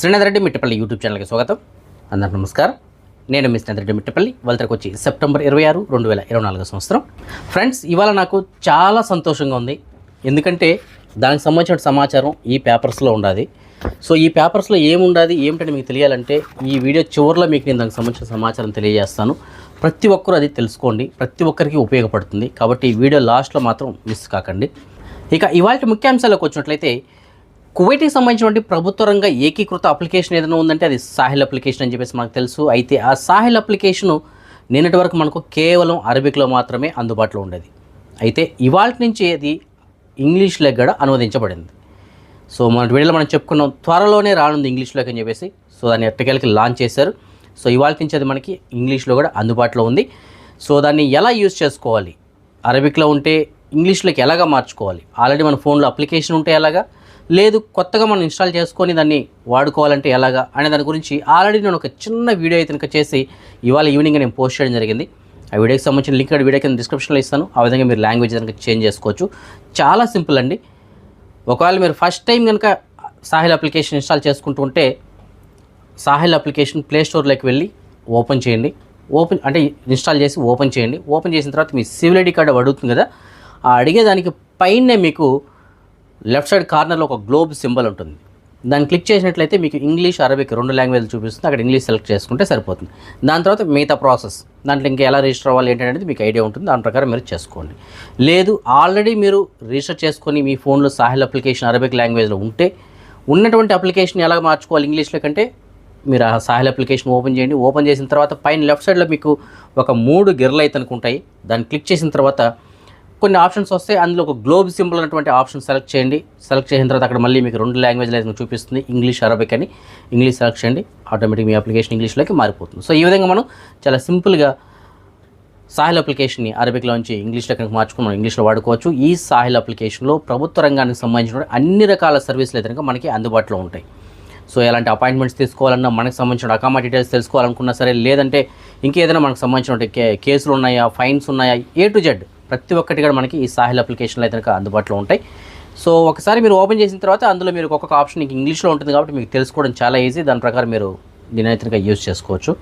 Srinath Reddy Mittapalli YouTube ఛానల్కి స్వాగతం. అందరు నమస్కారం. నేను మీ శ్రీనాథ్ రెడ్డి మిట్టపల్లి. వాళ్ళకి వచ్చి సెప్టెంబర్ ఇరవై ఆరు రెండు వేల ఇరవై నాలుగు సంవత్సరం. ఫ్రెండ్స్ ఇవాళ నాకు చాలా సంతోషంగా ఉంది. ఎందుకంటే దానికి సంబంధించిన సమాచారం ఈ పేపర్స్లో ఉండాలి సో ఈ పేపర్స్లో ఏముండదు ఏమిటని మీకు తెలియాలంటే ఈ వీడియో చివరిలో మీకు నేను దానికి సంబంధించిన సమాచారం తెలియజేస్తాను. ప్రతి ఒక్కరూ అది తెలుసుకోండి. ప్రతి ఒక్కరికి ఉపయోగపడుతుంది. కాబట్టి ఈ వీడియో లాస్ట్లో మాత్రం మిస్ కాకండి. ఇక ఇవాళ ముఖ్యాంశాలకు వచ్చినట్లయితే కువైట్కి సంబంధించినటువంటి ప్రభుత్వ రంగ ఏకీకృత అప్లికేషన్ ఏదైనా ఉందంటే అది సాహిల్ అప్లికేషన్ అని చెప్పేసి మనకు తెలుసు. అయితే ఆ సాహిల్ అప్లికేషను నిన్నటి వరకు మనకు కేవలం అరబిక్లో మాత్రమే అందుబాటులో ఉండేది. అయితే ఇవాళ నుంచి అది ఇంగ్లీష్లో కూడా అనువదించబడింది. సో మన వీడియోలో మనం చెప్పుకున్నాం త్వరలోనే రానుంది ఇంగ్లీష్లోకి అని చెప్పేసి. సో దాన్ని ఎట్టకెళ్ళకి లాంచ్ చేశారు. సో ఇవాళ నుంచి అది మనకి ఇంగ్లీష్లో కూడా అందుబాటులో ఉంది. సో దాన్ని ఎలా యూజ్ చేసుకోవాలి? అరబిక్లో ఉంటే ఇంగ్లీష్లోకి ఎలాగా మార్చుకోవాలి? ఆల్రెడీ మన ఫోన్లో అప్లికేషన్ ఉంటే ఎలాగా? లేదు కొత్తగా మనం ఇన్స్టాల్ చేసుకొని దాన్ని వాడుకోవాలంటే ఎలాగా అనే దాని గురించి ఆల్రెడీ నేను ఒక చిన్న వీడియో అయితే కనుక చేసి ఇవాళ ఈవినింగ్ నేను పోస్ట్ చేయడం జరిగింది. ఆ వీడియోకి సంబంధించిన లింక్ వీడియో కింద డిస్క్రిప్షన్లో ఇస్తాను. ఆ విధంగా మీరు లాంగ్వేజ్ కనుక చేంజ్ చేసుకోవచ్చు. చాలా సింపుల్ అండి. ఒకవేళ మీరు ఫస్ట్ టైం కనుక సాహిల్ అప్లికేషన్ ఇన్స్టాల్ చేసుకుంటూ ఉంటే సాహిల్ అప్లికేషన్ ప్లే స్టోర్లోకి వెళ్ళి ఓపెన్ చేయండి. ఓపెన్ అంటే ఇన్స్టాల్ చేసి ఓపెన్ చేయండి. ఓపెన్ చేసిన తర్వాత మీ సివిల్ ఐడి కార్డు అడుగుతుంది కదా. ఆ అడిగేదానికి పైనే మీకు లెఫ్ట్ సైడ్ కార్నర్లో ఒక గ్లోబ్ సింబల్ ఉంటుంది. దాన్ని క్లిక్ చేసినట్లయితే మీకు ఇంగ్లీష్ అరబిక్ రెండు లాంగ్వేజ్లు చూపిస్తుంది. అక్కడ ఇంగ్లీష్ సెలెక్ట్ చేసుకుంటే సరిపోతుంది. దాని తర్వాత మిగతా ప్రాసెస్. దాంట్లో ఇంకా ఎలా రిజిస్టర్ అవ్వాలి ఏంటనేది మీకు ఐడియా ఉంటుంది. దాని ప్రకారం మీరు చేసుకోండి. లేదు ఆల్రెడీ మీరు రిజిస్టర్ చేసుకొని మీ ఫోన్లో సాహిల్ అప్లికేషన్ అరబిక్ లాంగ్వేజ్లో ఉంటే ఉన్నటువంటి అప్లికేషన్ ఎలా మార్చుకోవాలి ఇంగ్లీష్లో కంటే? మీరు ఆ సాహిల్ అప్లికేషన్ ఓపెన్ చేయండి. ఓపెన్ చేసిన తర్వాత పైన లెఫ్ట్ సైడ్లో మీకు ఒక మూడు గిర్రలు అయితే అనుకుంటాయి. దాన్ని క్లిక్ చేసిన తర్వాత కొన్ని ఆప్షన్స్ వస్తాయి అందులో ఒక గ్లోబ్ సింబల్ అనేటువంటి ఆప్షన్ సెలెక్ట్ చేయండి. సెలెక్ట్ చేసిన తర్వాత అక్కడ మళ్ళీ మీకు రెండు లాంగ్వేజ్లు అయితే చూపిస్తుంది. ఇంగ్లీష్ అరబిక్ అని ఇంగ్లీష్ సెలెక్ట్ చేయండి. ఆటోమేటిక్ మీ అప్లికేషన్ ఇంగ్లీష్లోకి మారిపోతుంది. సో ఈ విధంగా మనం చాలా సింపుల్గా సాహిల్ అప్లికేషన్ని అరబిక్లో నుంచి ఇంగ్లీష్లో కనుక మార్చుకుని మనం ఇంగ్లీష్లో వాడుకోవచ్చు. ఈ సాహిల్ అప్లికేషన్లో ప్రభుత్వ రంగానికి సంబంధించిన అన్ని రకాల సర్వీసులు అయితే మనకి అందుబాటులో ఉంటాయి. సో ఎలాంటి అపాయింట్మెంట్స్ తీసుకోవాలన్నా మనకు సంబంధించిన అకామా డీటెయిల్స్ తెలుసుకోవాలనుకున్నా సరే లేదంటే ఇంకేదైనా మనకు సంబంధించిన కే కేసులు ఉన్నాయా ఫైన్స్ ఉన్నాయా ఏ టు జెడ్ ప్రతి ఒక్కటి కూడా మనకి ఈ సాహిల్ అప్లికేషన్లో అయితే కనుక అందుబాటులో ఉంటాయి. సో ఒకసారి మీరు ఓపెన్ చేసిన తర్వాత అందులో మీరు ఒక్కొక్క ఆప్షన్ మీకు ఇంగ్లీష్లో ఉంటుంది కాబట్టి మీకు తెలుసుకోవడం చాలా ఈజీ. దాని ప్రకారం మీరు దీని అయితే యూజ్ చేసుకోవచ్చు.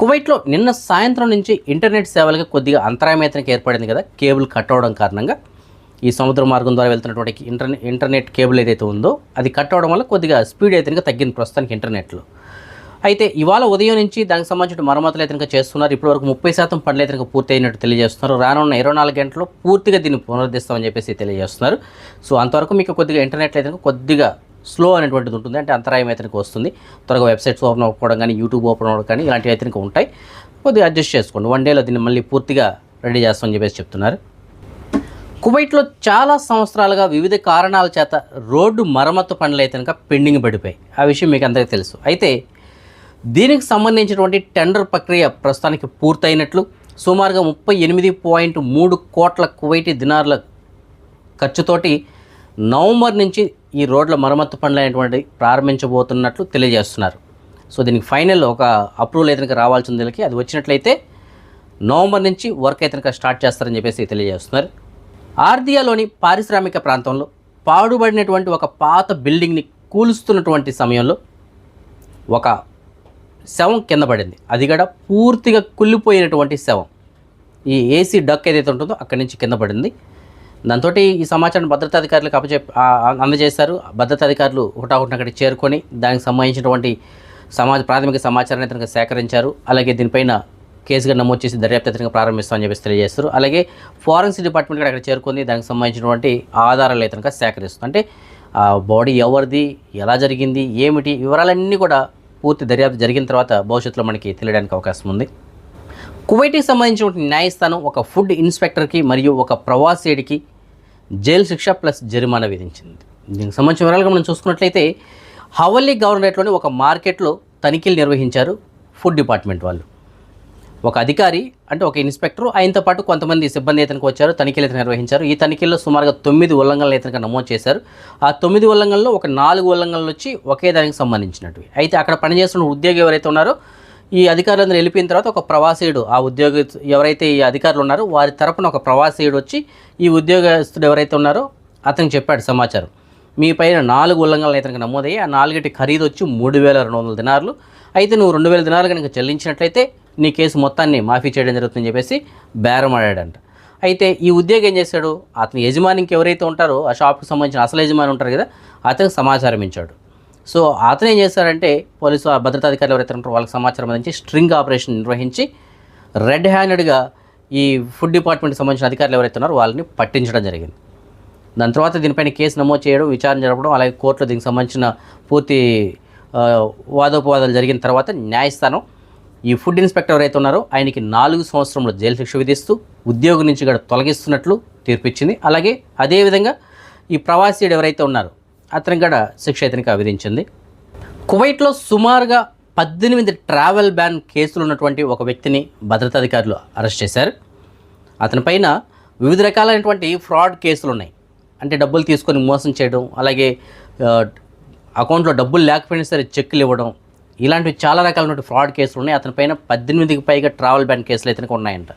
కువైట్లో నిన్న సాయంత్రం నుంచి ఇంటర్నెట్ సేవలకు కొద్దిగా అంతరాయం అయితే ఏర్పడింది కదా కేబుల్ కట్ అవడం కారణంగా. ఈ సముద్ర మార్గం ద్వారా వెళ్తున్నటువంటి ఇంటర్నెట్ ఇంటర్నెట్ కేబుల్ ఏదైతే ఉందో అది కట్ అవడం వల్ల కొద్దిగా స్పీడ్ అయితే తగ్గింది ప్రస్తుతానికి ఇంటర్నెట్లో. అయితే ఇవాళ ఉదయం నుంచి దానికి సంబంధించిన మరమ్మతులు అయితే చేస్తున్నారు. ఇప్పటివరకు ముప్పై శాతం పనులు అయితే పూర్తయినట్టు పూర్తి అయినట్టు తెలియజేస్తున్నారు. రానున్న ఇరవై నాలుగు గంటల్లో పూర్తిగా దీన్ని పునరుద్ధిస్తామని చెప్పేసి తెలియజేస్తున్నారు. సో అంతవరకు మీకు కొద్దిగా ఇంటర్నెట్ అయితే కొద్దిగా స్లో అనేటువంటిది ఉంటుంది. అంటే అంతరాయం అయితే వస్తుంది. త్వరగా వెబ్సైట్స్ ఓపెన్ అవ్వకపోవడం కానీ యూట్యూబ్ ఓపెన్ అవ్వడం కానీ ఇలాంటివి అయితే ఉంటాయి. కొద్దిగా అడ్జస్ట్ చేసుకోండి. వన్ డేలో దీన్ని మళ్ళీ పూర్తిగా రెడీ చేస్తామని చెప్పేసి చెప్తున్నారు. కువైట్లో చాలా సంవత్సరాలుగా వివిధ కారణాల చేత రోడ్డు మరమ్మతు పనులు అయితే కనుక పెండింగ్ పడిపోయాయి. ఆ విషయం మీకు అందరికీ తెలుసు. అయితే దీనికి సంబంధించినటువంటి టెండర్ ప్రక్రియ ప్రస్తుతానికి పూర్తయినట్లు సుమారుగా ముప్పై ఎనిమిది పాయింట్ మూడు కోట్ల కువైటీ దినార్ల ఖర్చుతోటి నవంబర్ నుంచి ఈ రోడ్ల మరమ్మతు పనులు అనేటువంటి ప్రారంభించబోతున్నట్లు తెలియజేస్తున్నారు. సో దీనికి ఫైనల్ ఒక అప్రూవల్ అయితే రావాల్సిన వీళ్ళకి అది వచ్చినట్లయితే నవంబర్ నుంచి వర్క్ అయితే స్టార్ట్ చేస్తారని చెప్పేసి తెలియజేస్తున్నారు. ఆర్దియాలోని పారిశ్రామిక ప్రాంతంలో పాడుబడినటువంటి ఒక పాత బిల్డింగ్ని కూలుస్తున్నటువంటి సమయంలో ఒక శవం కింద పడింది. అది కూడా పూర్తిగా కుళ్ళిపోయినటువంటి శవం. ఈ ఏసీ డక్ ఏదైతే ఉంటుందో అక్కడి నుంచి కింద పడింది. దాంతో ఈ సమాచారం భద్రతా అధికారులకు ఆ, అందజేశారు. భద్రతా అధికారులు హుటాహుటిన అక్కడికి చేరుకొని దానికి సంబంధించినటువంటి సమాజ ప్రాథమిక సమాచారాన్ని అతనికి సేకరించారు. అలాగే దీనిపైన కేసుగా నమోదు చేసి దర్యాప్తు అతనికి ప్రారంభిస్తామని చెప్పేసి తెలియజేస్తారు. అలాగే ఫారెన్సిక్ డిపార్ట్మెంట్ కూడా అక్కడ చేరుకొని దానికి సంబంధించినటువంటి ఆధారాలు అయితే సేకరిస్తుంది. అంటే ఆ బాడీ ఎవరిది ఎలా జరిగింది ఏమిటి వివరాలన్నీ కూడా పూర్తి దర్యాప్తు జరిగిన తర్వాత భవిష్యత్తులో మనకి తెలియడానికి అవకాశం ఉంది. కువైట్కి సంబంధించిన న్యాయస్థానం ఒక ఫుడ్ ఇన్స్పెక్టర్కి మరియు ఒక ప్రవాసీడికి జైలు శిక్ష ప్లస్ జరిమానా విధించింది. దీనికి సంబంధించిన వివరాలుగా మనం చూసుకున్నట్లయితే హవల్లీ గవర్నరేట్లోని ఒక మార్కెట్లో తనిఖీలు నిర్వహించారు ఫుడ్ డిపార్ట్మెంట్ వాళ్ళు. ఒక అధికారి అంటే ఒక ఇన్స్పెక్టర్ ఆయనతో పాటు కొంతమంది సిబ్బంది ఇతనికి వచ్చారు తనిఖీలు అయితే నిర్వహించారు. ఈ తనిఖీల్లో సుమారుగా తొమ్మిది ఉల్లంఘనలు ఇతనికి నమోదు చేశారు. ఆ తొమ్మిది ఉల్లంఘనలో ఒక నాలుగు ఉల్లంఘనలు వచ్చి ఒకే దానికి సంబంధించినవి అయితే అక్కడ పనిచేస్తున్న ఉద్యోగి ఎవరైతే ఉన్నారో ఈ అధికారులందరూ వెళ్ళిపోయిన తర్వాత ఒక ప్రవాసీయుడు ఆ ఉద్యోగి ఎవరైతే ఈ అధికారులు ఉన్నారో వారి తరపున ఒక ప్రవాసీయుడు వచ్చి ఈ ఉద్యోగస్తుడు ఎవరైతే ఉన్నారో అతనికి చెప్పాడు సమాచారం. మీ పైన నాలుగు ఉల్లంఘనలు అయితే నమోదయ్యి ఆ నాలుగిటి ఖరీదు వచ్చి మూడు వేల రెండు వందల దినార్లు. అయితే నువ్వు రెండు వేల దినాలు కనుక చెల్లించినట్లయితే నీ కేసు మొత్తాన్ని మాఫీ చేయడం జరుగుతుందని చెప్పేసి బేరం ఆడాడంట. అయితే ఈ ఉద్యోగి ఏం చేశాడు? అతని యజమానికి ఎవరైతే ఉంటారో ఆ షాప్కి సంబంధించిన అసలు యజమాని ఉంటారు కదా అతనికి సమాచారం ఇచ్చాడు. సో అతను ఏం చేశారంటే పోలీసు ఆ భద్రతా అధికారులు ఎవరైతే ఉంటారో వాళ్ళకి సమాచారం అందించి స్ట్రింగ్ ఆపరేషన్ నిర్వహించి రెడ్ హ్యాండెడ్గా ఈ ఫుడ్ డిపార్ట్మెంట్కి సంబంధించిన అధికారులు ఎవరైతే ఉన్నారో వాళ్ళని పట్టించడం జరిగింది. దాని తర్వాత దీనిపైన కేసు నమోదు చేయడం విచారణ జరపడం అలాగే కోర్టులో దీనికి సంబంధించిన పూర్తి వాదోపవాదాలు జరిగిన తర్వాత న్యాయస్థానం ఈ ఫుడ్ ఇన్స్పెక్టర్ ఎవరైతే ఉన్నారో ఆయనకి నాలుగు సంవత్సరంలో జైలు శిక్ష విధిస్తూ ఉద్యోగం నుంచి కూడా తొలగిస్తున్నట్లు తీర్పిచ్చింది. అలాగే అదేవిధంగా ఈ ప్రవాసీయుడు ఎవరైతే ఉన్నారో అతనికి కూడా శిక్ష ఇతనికి విధించింది. కువైట్లో సుమారుగా పద్దెనిమిది ట్రావెల్ బ్యాన్ కేసులు ఉన్నటువంటి ఒక వ్యక్తిని భద్రతాధికారులు అరెస్ట్ చేశారు. అతని పైన వివిధ రకాలైనటువంటి ఫ్రాడ్ కేసులు ఉన్నాయి. అంటే డబ్బులు తీసుకొని మోసం చేయడం అలాగే అకౌంట్లో డబ్బులు లేకపోయినా సరే చెక్కులు ఇవ్వడం ఇలాంటివి చాలా రకాలైనటువంటి ఫ్రాడ్ కేసులు ఉన్నాయి. అతని పైన పద్దెనిమిదికి పైగా ట్రావెల్ బ్యాన్ కేసులు ఇతనికి ఉన్నాయంట.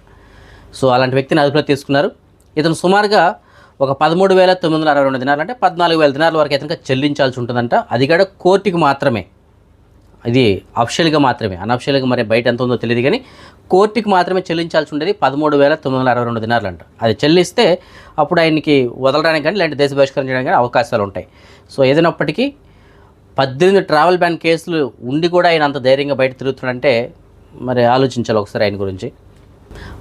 సో అలాంటి వ్యక్తిని అదుపులో తీసుకున్నారు. ఇతను సుమారుగా ఒక పదమూడు వేల తొమ్మిది వందల అరవై రెండు దినాలు అంటే పద్నాలుగు వేల దినాల వరకు ఇతనికి చెల్లించాల్సి ఉంటుందంట. అది కూడా కోర్టుకి మాత్రమే. ఇది అఫిషియల్గా మాత్రమే. అనఫిషియల్గా మరి బయట ఎంత ఉందో తెలియదు కానీ కోర్టుకి మాత్రమే చెల్లించాల్సి ఉండేది పదమూడు వేల తొమ్మిది వందల అరవై రెండు దినాలు అంట అది చెల్లిస్తే అప్పుడు ఆయనకి వదలడానికి కానీ లేదంటే దేశ బహిష్కరణ చేయడానికి కానీ అవకాశాలు ఉంటాయి. సో ఏదైనప్పటికీ పద్దెనిమిది ట్రావెల్ బ్యాన్ కేసులు ఉండి కూడా ఆయన అంత ధైర్యంగా బయట తిరుగుతున్నాడంటే మరి ఆలోచించాలి ఒకసారి ఆయన గురించి.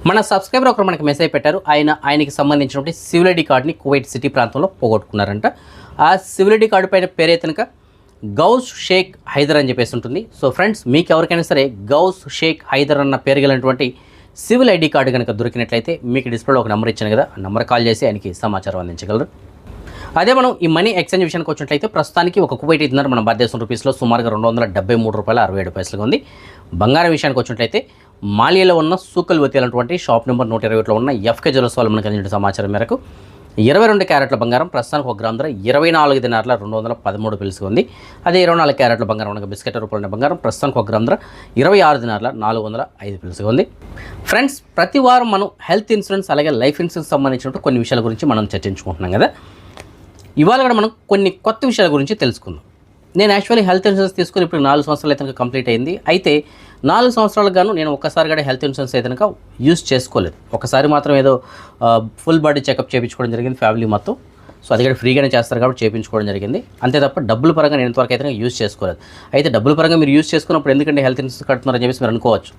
మన సబ్స్క్రైబర్ ఒకరు మనకి మెసేజ్ పెట్టారు. ఆయన ఆయనకి సంబంధించినటువంటి సివిల్ ఐడి కార్డ్ని కువైట్ సిటీ ప్రాంతంలో పోగొట్టుకున్నారంట. ఆ సివిల్ ఐడి కార్డు పైన పేరే గౌస్ షేక్ హైదర్ అని చెప్పేసి ఉంటుంది. సో ఫ్రెండ్స్ మీకు ఎవరికైనా సరే గౌస్ షేక్ హైదర్ అన్న పేరు గలటువంటి సివిల్ ఐడి కార్డు కనుక దొరికినట్లయితే మీకు డిస్ప్లేలో ఒక నెంబర్ ఇచ్చాను కదా ఆ నెంబర్ కాల్ చేసి ఆయనకి సమాచారం అందించగలరు. అదే మనం ఈ మనీ ఎక్స్చేంజ్ విషయానికి వచ్చినట్లయితే ప్రస్తుతానికి ఒక కువైట్ ఇద్దరు మన భారతదేశం రూపీస్లో సుమారుగా రెండు వందల డెబ్బై మూడు రూపాయల అరవై ఏడు పైసలుగా ఉంది. బంగారం విషయానికి వచ్చినట్లయితే మాలియాలో ఉన్న సూకల్ వతి అనేటువంటి షాప్ నెంబర్ నూట ఇరవై ఒకటిలో ఉన్న ఎఫ్కే జ్యువెల్స్ వాళ్ళు మనకు అందించిన సమాచారం మేరకు ఇరవై రెండు క్యారెట్ల బంగారం ప్రస్తుతానికి ఒక గ్రామ్ ధర ఇరవై నాలుగు దినార్ల రెండు వందల పదమూడు పిలుసుగా ఉంది. అదే ఇరవై నాలుగు క్యారెట్ల బంగారం ఉన్న బిస్కెట్ రూపాయల బంగారం ప్రస్తుతానికి ఒక గ్రామ్ ధర ఇరవై ఆరు దినార్ల నాలుగు వందల ఐదు పిలుసుగా ఉంది. ఫ్రెండ్స్ ప్రతి వారం మనం హెల్త్ ఇన్సూరెన్స్ అలాగే లైఫ్ ఇన్సూరెన్స్ సంబంధించినట్టు కొన్ని విషయాల గురించి మనం చర్చించుకుంటున్నాం కదా. ఇవాళ కూడా మనం కొన్ని కొత్త విషయాల గురించి తెలుసుకుందాం. నేను యాక్చువల్లీ హెల్త్ ఇన్సూరెన్స్ తీసుకుని ఇప్పుడు నాలుగు సంవత్సరాలు అయితే కంప్లీట్ అయింది. అయితే నాలుగు సంవత్సరాలకు గాను నేను ఒక్కసారి కూడా హెల్త్ ఇన్సూరెన్స్ అయితే కనుక యూజ్ చేసుకోలేదు. ఒకసారి మాత్రం ఏదో ఫుల్ బాడీ చెకప్ చేయించుకోవడం జరిగింది ఫ్యామిలీ మొత్తం. సో అది కూడా ఫ్రీగానే చేస్తారు కాబట్టి చేయించుకోవడం జరిగింది. అంతే తప్ప డబ్బుల పరంగా నేను ఇంతవరకు అయితే యూజ్ చేసుకోలేదు. అయితే డబ్బుల పరంగా మీరు యూజ్ చేసుకున్నప్పుడు ఎందుకంటే హెల్త్ ఇన్సూరెన్స్ కడుతున్నారని చెప్పేసి మీరు అనుకోవచ్చు.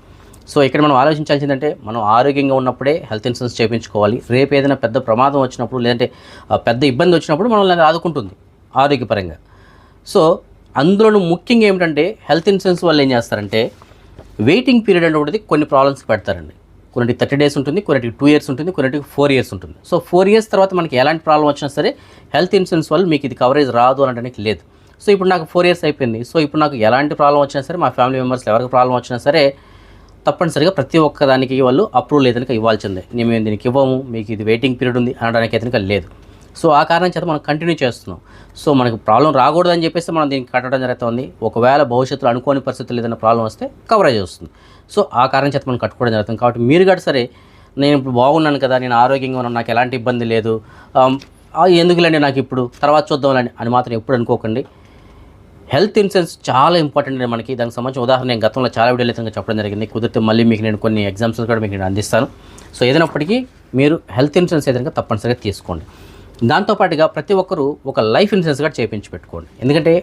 సో ఇక్కడ మనం ఆలోచించాల్సిందంటే మనం ఆరోగ్యంగా ఉన్నప్పుడే హెల్త్ ఇన్సూరెన్స్ చేయించుకోవాలి. రేపు ఏదైనా పెద్ద ప్రమాదం వచ్చినప్పుడు లేదంటే ఆ, పెద్ద ఇబ్బంది వచ్చినప్పుడు మనల్ని ఆదుకుంటుంది ఆరోగ్యపరంగా. సో అందులోనూ ముఖ్యంగా ఏమిటంటే హెల్త్ ఇన్సూరెన్స్ వాళ్ళు ఏం చేస్తారంటే వెయిటింగ్ పీరియడ్ అనేటువంటిది కొన్ని ప్రాబ్లమ్స్ పెడతారండి. కొన్నిటికి థర్టీ డేస్ ఉంటుంది కొన్నిటికి టూ ఇయర్స్ ఉంటుంది కొన్నిటికి ఫోర్ ఇయర్స్ ఉంటుంది. సో ఫోర్ ఇయర్స్ తర్వాత మనకి ఎలాంటి ప్రాబ్లం వచ్చినా సరే హెల్త్ ఇన్సూరెన్స్ వల్ల మీకు ఇది కవరేజ్ రాదు అనడానికి లేదు. సో ఇప్పుడు నాకు ఫోర్ ఇయర్స్ అయిపోయింది. సో ఇప్పుడు నాకు ఎలాంటి ప్రాబ్లం వచ్చినా సరే మా ఫ్యామిలీ మెంబర్స్ ఎవరికి ప్రాబ్లం వచ్చినా సరే తప్పనిసరిగా ప్రతి ఒక్క దానికి వాళ్ళు అప్రూవల్ ఏదైనా ఇవ్వాల్సిందే. నేను మేము దీనికి ఇవ్వము మీకు ఇది వెయిటింగ్ పీరియడ్ ఉంది అనడానికి అయితే లేదు. సో ఆ కారణం చేత మనం కంటిన్యూ చేస్తున్నాం. సో మనకు ప్రాబ్లం రాకూడదని చెప్పేసి మనం దీనికి కట్టడం జరుగుతుంది. ఒకవేళ భవిష్యత్తులో అనుకోని పరిస్థితులు ఏదైనా ప్రాబ్లం వస్తే కవరేజ్ వస్తుంది. సో ఆ కారణం చేత మనం కట్టుకోవడం జరుగుతుంది. కాబట్టి మీరు కూడా సరే నేను ఇప్పుడు బాగున్నాను కదా నేను ఆరోగ్యంగా ఉన్నాను నాకు ఎలాంటి ఇబ్బంది లేదు ఎందుకులేండి నాకు ఇప్పుడు? తర్వాత చూద్దాంలేండి అని మాత్రం ఎప్పుడు అనుకోకండి. హెల్త్ ఇన్సూరెన్స్ చాలా ఇంపార్టెంట్ అండి మనకి. దానికి సంబంధించిన ఉదాహరణ నేను గతంలో చాలా వీడియోలు అయితే చెప్పడం జరిగింది. కుదిరితే మళ్ళీ మీకు నేను కొన్ని ఎగ్జామ్స్ కూడా మీకు నేను అందిస్తాను. సో ఏదైనప్పటికీ మీరు హెల్త్ ఇన్సూరెన్స్ ఏదైనా తప్పనిసరిగా తీసుకోండి. దాంతోపాటుగా ప్రతి ఒక్కరూ ఒక లైఫ్ ఇన్సూరెన్స్ కూడా చేయించి పెట్టుకోండి. ఎందుకంటే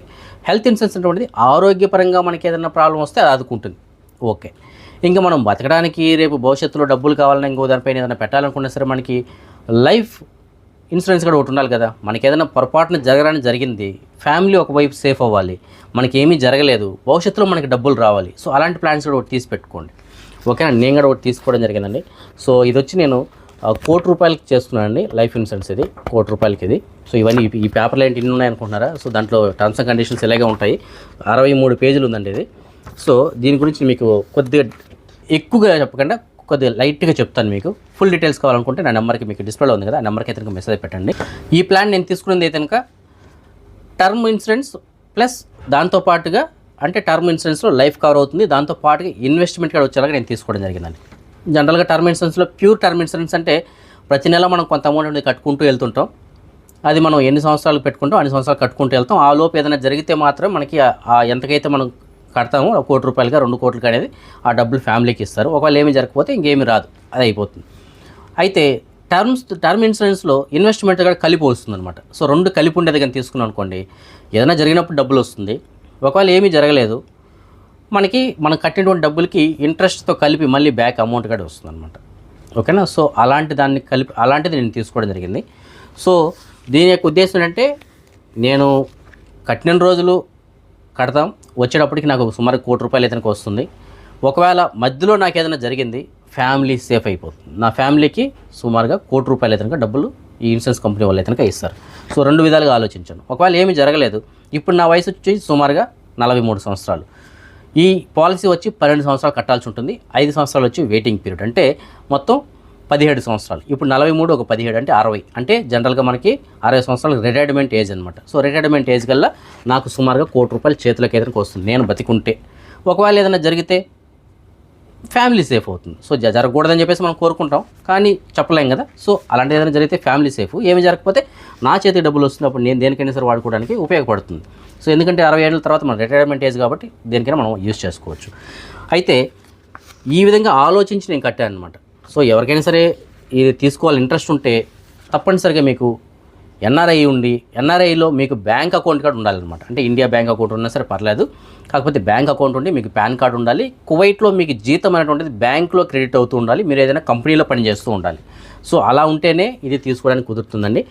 హెల్త్ ఇన్సూరెన్స్ అనేటువంటిది ఆరోగ్యపరంగా మనకి ఏదైనా ప్రాబ్లం వస్తే అది ఆదుకుంటుంది. ఓకే. ఇంకా మనం బతకడానికి రేపు భవిష్యత్తులో డబ్బులు కావాలన్నా ఇంకో దానిపైన ఏదైనా పెట్టాలనుకున్నా సరే మనకి లైఫ్ ఇన్సూరెన్స్ కూడా ఒకటి ఉండాలి కదా. మనకి ఏదైనా పొరపాటున జరగడానికి జరిగింది ఫ్యామిలీ ఒకవైపు సేఫ్ అవ్వాలి మనకి ఏమీ జరగలేదు భవిష్యత్తులో మనకి డబ్బులు రావాలి. సో అలాంటి ప్లాన్స్ కూడా ఒకటి తీసి పెట్టుకోండి. ఓకేనా? నేను కూడా ఒకటి తీసుకోవడం జరిగిందండి. సో ఇది వచ్చి నేను కోటి రూపాయలకి చేస్తున్నానండి లైఫ్ ఇన్సూరెన్స్ ఇది కోటి రూపాయలకి ఇది. సో ఇవన్నీ ఈ- ఈ పేపర్లు ఏంటి ఇన్ని ఉన్నాయనుకుంటున్నారా? సో దాంట్లో టర్మ్స్ అండ్ కండిషన్స్ ఇలాగే ఉంటాయి. అరవై మూడు పేజీలు ఉందండి ఇది. సో దీని గురించి మీకు కొద్దిగా ఎక్కువగా చెప్పకుండా కొద్దిగా లైట్గా చెప్తాను మీకు. ఫుల్ డీటెయిల్స్ కావాలనుకుంటే నా నెంబర్కి మీకు డిస్ప్లేలో ఉంది కదా ఆ నెంబర్కి అయితే మెసేజ్ పెట్టండి. ఈ ప్లాన్ నేను తీసుకున్నది అయితే కనుక టర్మ్ ఇన్సూరెన్స్ ప్లస్ దాంతో పాటుగా అంటే టర్మ్ ఇన్సూరెన్స్లో లైఫ్ కవర్ అవుతుంది. దాంతో పాటుగా ఇన్వెస్ట్మెంట్ కూడా వచ్చేలాగా నేను తీసుకోవడం జరిగిందండి. జనరల్గా టర్మ్ ఇన్సూరెన్స్లో ప్యూర్ టర్మ్ ఇన్సూరెన్స్ అంటే ప్రతి నెల మనం కొంత అమౌంట్ అనేది కట్టుకుంటూ వెళ్తుంటాం. అది మనం ఎన్ని సంవత్సరాలు పెట్టుకుంటాం అన్ని సంవత్సరాలు కట్టుకుంటూ వెళ్తాం. ఆ లోపు ఏదైనా జరిగితే మాత్రం మనకి ఎంతకైతే మనం కడతాము ఆ కోటి రూపాయలుగా రెండు కోట్లకి అనేది ఆ డబ్బులు ఫ్యామిలీకి ఇస్తారు. ఒకవేళ ఏమీ జరగకపోతే ఇంకేమీ రాదు. అది అయిపోతుంది. అయితే టర్మ్స్ టర్మ్ ఇన్సూరెన్స్లో ఇన్వెస్ట్మెంట్ కూడా కలిపి వస్తుంది అనమాట సో రెండు కలిపి ఉండేది కానీ తీసుకున్నాం అనుకోండి ఏదైనా జరిగినప్పుడు డబ్బులు వస్తుంది. ఒకవేళ ఏమీ జరగలేదు మనకి మనం కట్టినటువంటి డబ్బులకి ఇంట్రెస్ట్తో కలిపి మళ్ళీ బ్యాక్ అమౌంట్ కూడా వస్తుంది అనమాట ఓకేనా? సో అలాంటి దాన్ని కలిపి అలాంటిది నేను తీసుకోవడం జరిగింది. సో దీని యొక్క ఉద్దేశం ఏంటంటే నేను కట్టిన రోజులు కడతాం. వచ్చేటప్పటికి నాకు సుమారు కోటి రూపాయలు అయితే వస్తుంది. ఒకవేళ మధ్యలో నాకు ఏదైనా జరిగింది ఫ్యామిలీ సేఫ్ అయిపోతుంది. నా ఫ్యామిలీకి సుమారుగా కోటి రూపాయలు అయితే డబ్బులు ఈ ఇన్సూరెన్స్ కంపెనీ వాళ్ళు అయితే ఇస్తారు. సో రెండు విధాలుగా ఆలోచించాను. ఒకవేళ ఏమీ జరగలేదు ఇప్పుడు నా వయసు వచ్చి సుమారుగా నలభై మూడు సంవత్సరాలు. ఈ పాలసీ వచ్చి పన్నెండు సంవత్సరాలు కట్టాల్సి ఉంటుంది. ఐదు సంవత్సరాలు వచ్చి వెయిటింగ్ పీరియడ్ అంటే మొత్తం పదిహేడు సంవత్సరాలు. ఇప్పుడు నలభై మూడు ఒక పదిహేడు అంటే అరవై. అంటే జనరల్గా మనకి అరవై సంవత్సరాలు రిటైర్మెంట్ ఏజ్ అనమాట సో రిటైర్మెంట్ ఏజ్ కల్లా నాకు సుమారుగా కోటి రూపాయలు చేతిలోకి ఏదైనా వస్తుంది నేను బతికుంటే. ఒకవేళ ఏదైనా జరిగితే ఫ్యామిలీ సేఫ్ అవుతుంది. సో జ- జరగకూడదని చెప్పేసి మనం కోరుకుంటాం. కానీ చెప్పలేం కదా. సో అలాంటి ఏదైనా జరిగితే ఫ్యామిలీ సేఫ్ ఏమి జరగకపోతే నా చేతికి డబ్బులు వస్తున్నప్పుడు నేను దేనికైనా సరే వాడుకోవడానికి ఉపయోగపడుతుంది. సో ఎందుకంటే అరవై ఏళ్ళ తర్వాత మన రిటైర్మెంట్ ఏజ్ కాబట్టి దేనికైనా మనం యూజ్ చేసుకోవచ్చు. అయితే ఈ విధంగా ఆలోచించి నేను కట్టాను అనమాట సో ఎవరికైనా సరే ఇది తీసుకోవాలి ఇంట్రెస్ట్ ఉంటే తప్పనిసరిగా మీకు ఎన్ఆర్ఐ ఉండి ఎన్ఆర్ఐలో మీకు బ్యాంక్ అకౌంట్ కార్డు ఉండాలన్నమాట. అంటే ఇండియా బ్యాంక్ అకౌంట్ ఉన్నా సరే పర్లేదు. కాకపోతే బ్యాంక్ అకౌంట్ ఉండి మీకు పాన్ కార్డు ఉండాలి. కువైట్లో మీకు జీతం అనేటువంటిది బ్యాంక్లో క్రెడిట్ అవుతూ ఉండాలి. మీరు ఏదైనా కంపెనీలో పనిచేస్తూ ఉండాలి. సో అలా ఉంటేనే ఇది తీసుకోవడానికి కుదురుతుందండి.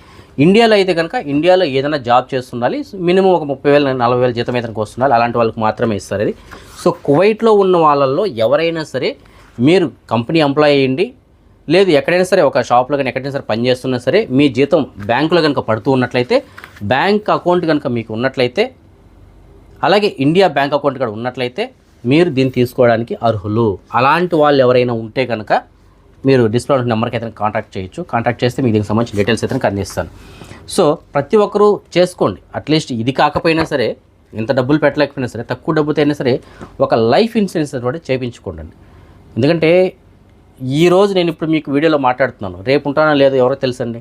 ఇండియాలో అయితే కనుక ఇండియాలో ఏదైనా జాబ్ చేస్తుండాలి. మినిమం ఒక ముప్పై వేల నలభై వేల జీతం అయితే వస్తుండాలి. అలాంటి వాళ్ళకి మాత్రమే ఇస్తారు ఇది. సో కువైట్లో ఉన్న వాళ్ళల్లో ఎవరైనా సరే మీరు కంపెనీ ఎంప్లాయ్ అయ్యండి. లేదు ఎక్కడైనా సరే ఒక షాప్లో కానీ ఎక్కడైనా సరే పనిచేస్తున్నా సరే మీ జీతం బ్యాంకులో కనుక పడుతూ ఉన్నట్లయితే బ్యాంక్ అకౌంట్ కనుక మీకు ఉన్నట్లయితే అలాగే ఇండియా బ్యాంక్ అకౌంట్ కూడా ఉన్నట్లయితే మీరు దీన్ని తీసుకోవడానికి అర్హులు. అలాంటి వాళ్ళు ఎవరైనా ఉంటే కనుక మీరు డిస్ప్లే ఉన్న నెంబర్కి అయితే కాంటాక్ట్ చేయొచ్చు. కాంటాక్ట్ చేస్తే మీకు దీనికి సంబంధించిన డీటెయిల్స్ అయితే అందిస్తాను. సో ప్రతి ఒక్కరూ చేసుకోండి. అట్లీస్ట్ ఇది కాకపోయినా సరే ఇంత డబ్బులు పెట్టలేకపోయినా సరే తక్కువ డబ్బుతో అయినా సరే ఒక లైఫ్ ఇన్సూరెన్స్ కూడా చేయించుకోండి. ఎందుకంటే ఈరోజు నేను ఇప్పుడు మీకు వీడియోలో మాట్లాడుతున్నాను. రేపు ఉంటానో లేదో ఎవరో తెలుసండి.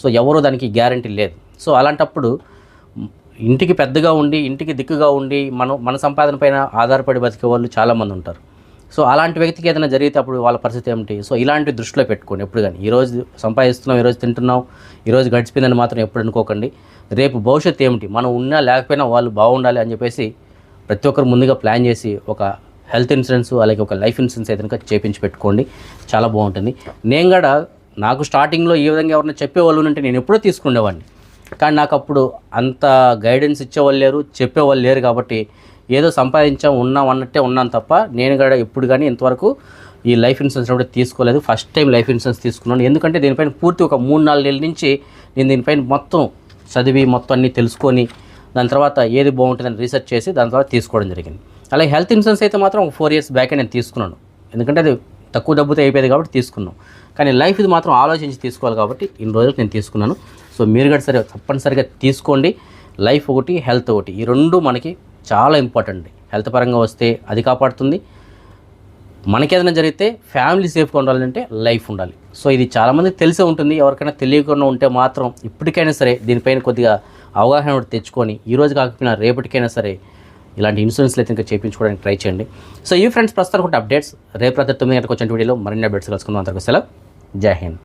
సో ఎవరో దానికి గ్యారంటీ లేదు. సో అలాంటప్పుడు ఇంటికి పెద్దగా ఉండి ఇంటికి దిక్కుగా ఉండి మనం మన సంపాదన పైన ఆధారపడి బతికే వాళ్ళు చాలామంది ఉంటారు. సో అలాంటి వ్యక్తికి ఏదైనా జరిగితే అప్పుడు వాళ్ళ పరిస్థితి ఏమిటి? సో ఇలాంటి దృష్టిలో పెట్టుకోండి ఎప్పుడు కానీ. ఈరోజు సంపాదిస్తున్నాం ఈరోజు తింటున్నాం ఈరోజు గడిచిపోయిందని మాత్రం ఎప్పుడు అనుకోకండి. రేపు భవిష్యత్తు ఏమిటి? మనం ఉన్నా లేకపోయినా వాళ్ళు బాగుండాలి అని చెప్పేసి ప్రతి ఒక్కరు ముందుగా ప్లాన్ చేసి ఒక హెల్త్ ఇన్సూరెన్స్ అలాగే ఒక లైఫ్ ఇన్సూరెన్స్ అయితే కనుక చేపించి పెట్టుకోండి. చాలా బాగుంటుంది. నేను కూడా నాకు స్టార్టింగ్లో ఈ విధంగా ఎవరైనా చెప్పేవాళ్ళు ఉంటే నేను ఎప్పుడో తీసుకునేవాడిని కానీ నాకు అప్పుడు అంత గైడెన్స్ ఇచ్చేవాళ్ళు లేరు చెప్పేవాళ్ళు లేరు కాబట్టి ఏదో సంపాదించాం ఉన్నాం అన్నట్టే ఉన్నాను తప్ప నేను కూడా ఎప్పుడు కానీ ఇంతవరకు ఈ లైఫ్ ఇన్సూరెన్స్ కూడా తీసుకోలేదు. ఫస్ట్ టైం లైఫ్ ఇన్సూరెన్స్ తీసుకున్నాను. ఎందుకంటే దీనిపైన పూర్తి ఒక మూడు నాలుగు నెలల నుంచి నేను దీనిపైన మొత్తం చదివి మొత్తం అన్నీ తెలుసుకొని దాని తర్వాత ఏది బాగుంటుందని రీసెర్చ్ చేసి దాని తర్వాత తీసుకోవడం జరిగింది. అలాగే హెల్త్ ఇన్సూరెన్స్ అయితే మాత్రం ఒక ఫోర్ ఇయర్స్ బ్యాకే నేను తీసుకున్నాను. ఎందుకంటే అది తక్కువ డబ్బుతో అయిపోయేది కాబట్టి తీసుకున్నాం. కానీ లైఫ్ ఇది మాత్రం ఆలోచించి తీసుకోవాలి కాబట్టి ఇన్ని రోజులు నేను తీసుకున్నాను. సో మీరు కూడా సరే తప్పనిసరిగా తీసుకోండి. లైఫ్ ఒకటి హెల్త్ ఒకటి. ఈ రెండు మనకి చాలా ఇంపార్టెంట్. హెల్త్ పరంగా వస్తే అది కాపాడుతుంది. మనకేదైనా జరిగితే ఫ్యామిలీ సేఫ్గా ఉండాలంటే లైఫ్ ఉండాలి. సో ఇది చాలామందికి తెలిసే ఉంటుంది. ఎవరికైనా తెలియకుండా ఉంటే మాత్రం ఇప్పటికైనా సరే దీనిపైన కొద్దిగా అవగాహన ఒకటి తెచ్చుకొని ఈరోజు కాకపోయినా రేపటికైనా సరే ఇలాంటి ఇన్సూరెన్స్లు అయితే ఇంకా చేయించుకోవడానికి ట్రై చేయండి. సో ఈ ఫ్రెండ్స్ ప్రస్తుతం అప్డేట్స్ రేపు రాత్రి తొమ్మిది గంటకు వచ్చిన వీడియోలో మరిన్ని అప్డేట్స్ కలుసుకుందాం. అంతకు సెలవు. జై హింద్.